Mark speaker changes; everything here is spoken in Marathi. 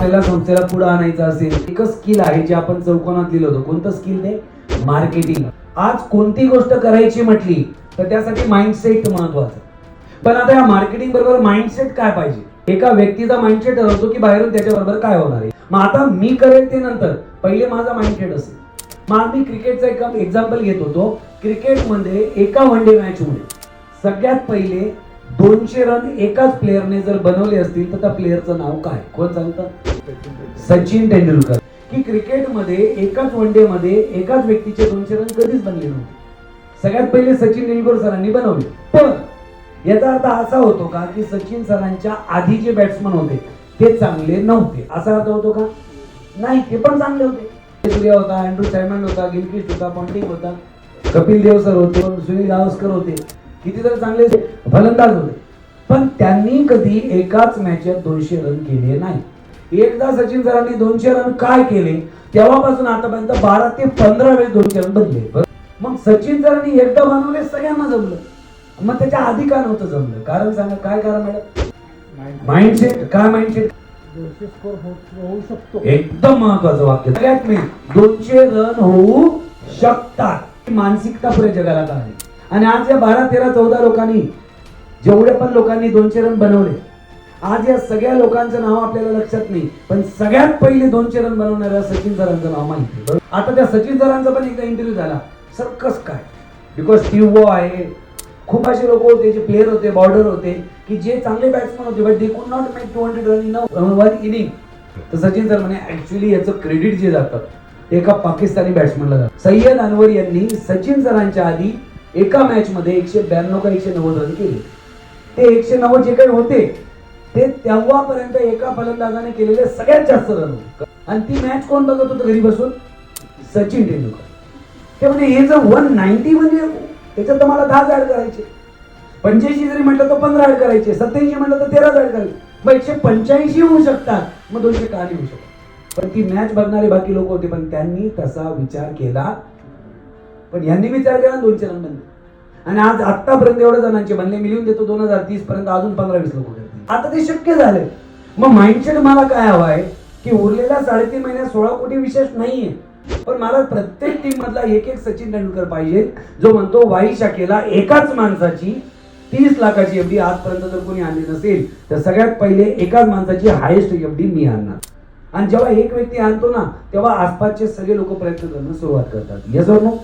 Speaker 1: आपल्याला संस्थेला पुढे आणायचं असेल एकच स्किल आहे जे आपण चौकोनात लिहिलं होतं. कोणतं स्किल ते? मार्केटिंग आज कोणती गोष्ट करायची म्हटली तर त्यासाठी माइंडसेट महत्वाचं. पण आता या मार्केटिंग बरोबर माइंडसेट काय पाहिजे? एका व्यक्तीचा माइंडसेट ठरवतो की बाहेरून त्याच्याबरोबर काय होणार आहे? मग आता मी करेल ते नंतर. पहिले माझा माइंडसेट असेल. मग मी क्रिकेटचा एक एक्झाम्पल घेत होतो. क्रिकेटमध्ये एका वन डे मॅच सगळ्यात पहिले दोनशे रन एकाच प्लेअरने जर बनवले असतील तर त्या प्लेअरचं नाव काय? कोण सांगतं? सचिन तेंडुलकर. की क्रिकेटमध्ये एकाच वन डे मध्ये एकाच व्यक्तीचे दोनशे रन कधीच बनले नव्हते. सगळ्यात पहिले सचिन तेंडुलकर सरांनी बनवले. पण याचा अर्थ असा होतो का की सचिन सरांच्या आधी जे बॅट्समन होते ते चांगले नव्हते. असा अर्थ होतो का? नाही ते पण चांगले होते. सूर्या होता अँड्रू सायमंड होता गिलक्रिस्ट होता पॉन्टिंग होता कपिल देव सर होते सुनील गावस्कर होते. किती तर चांगले फलंदाज होते. पण त्यांनी कधी एकाच मॅचेत दोनशे रन केले नाही. एकदा सचिन सरांनी दोनशे रन काय केले? तेव्हापासून आतापर्यंत बारा ते पंधरा वेळेस दोनशे रन बनले बरं? मग सचिन सरांनी एकदा बनवले सगळ्यांना जमलं. मग त्याच्या आधी का नव्हतं जमलं? कारण सांगा काय कारण मॅडम? माइंडसेट काय माइंडसेट
Speaker 2: स्कोर होऊ शकतो.
Speaker 1: एकदम महत्वाचं वाक्य. सगळ्यात मेन दोनशे रन होऊ शकतात. मानसिकता पुढे जगाला कळाली आणि आज या बारा तेरा चौदा लोकांनी जेवढ्या पण लोकांनी दोनशे रन बनवले आज या सगळ्या लोकांचं नाव आपल्याला लक्षात नाही पण सगळ्यात पहिले दोनशे रन बनवणाऱ्या सचिन सरांचं नाव माहिती आता त्या सचिन सरांचा पण एकदा इंटरव्ह्यू झाला. सर कस काय? बिकॉज स्टीव आहे. खूप असे लोक होते जे प्लेयर होते बॉर्डर होते की जे चांगले बॅट्समन होते but they could not make two hundred run in one inning तर सचिन सर म्हणे ऍक्च्युली याचं क्रेडिट जे जातं एका पाकिस्तानी बॅट्समनला जातं. सय्यद अनवर यांनी सचिन सरांच्या आधी एका मॅच मध्ये एकशे ब्याण्णव का एकशे नव्वद रन केले. ते एकशे नव्वद जे काही होते ते तेव्हापर्यंत एका फलंदाजाने केलेले सगळ्यात जास्त रन आणि ती मॅच कोण बघत होतं घरी बसून? सचिन तेंडुलकर. ते म्हणजे हे जर वन नाईन्टी म्हणजे त्याच्यात तर मला दहा ऍड करायचे. पंच्याऐंशी जरी म्हटलं तर पंधरा ऍड करायचे. सत्याऐंशी म्हटलं तर तेरा ऍड करायचे. मग एकशे पंच्याऐंशी होऊ शकतात. मग दोनशे का होऊ शकतात. पण ती मॅच बघणारे बाकी लोक होते. पण त्यांनी तसा विचार केला. पण यांनी विचार केला दोनशे रन बनले. आणि आज आत्तापर्यंत एवढ्या जणांचे बनले. मिळून लिहून देतो दोन हजार तीस पर्यंत अजून पंधरा वीस लोक आता ते शक्य झाले. मग माइंडसेट मला काय हवा आहे? की उरलेल्या साडेतीन महिन्यात सोळा कोटी विशेष नाहीये. पण मला प्रत्येक टीम मधला एक एक सचिन तेंडुलकर पाहिजे जो म्हणतो वाई शाखेला एकाच माणसाची तीस लाखाची एफडी आजपर्यंत जर कोणी आणली नसेल तर सगळ्यात पहिले एकाच माणसाची हायेस्ट एफडी मी आणणार. आणि जेव्हा एक व्यक्ती आणतो ना तेव्हा आसपासचे सगळे लोक प्रयत्न करणं सुरुवात करतात. Yes no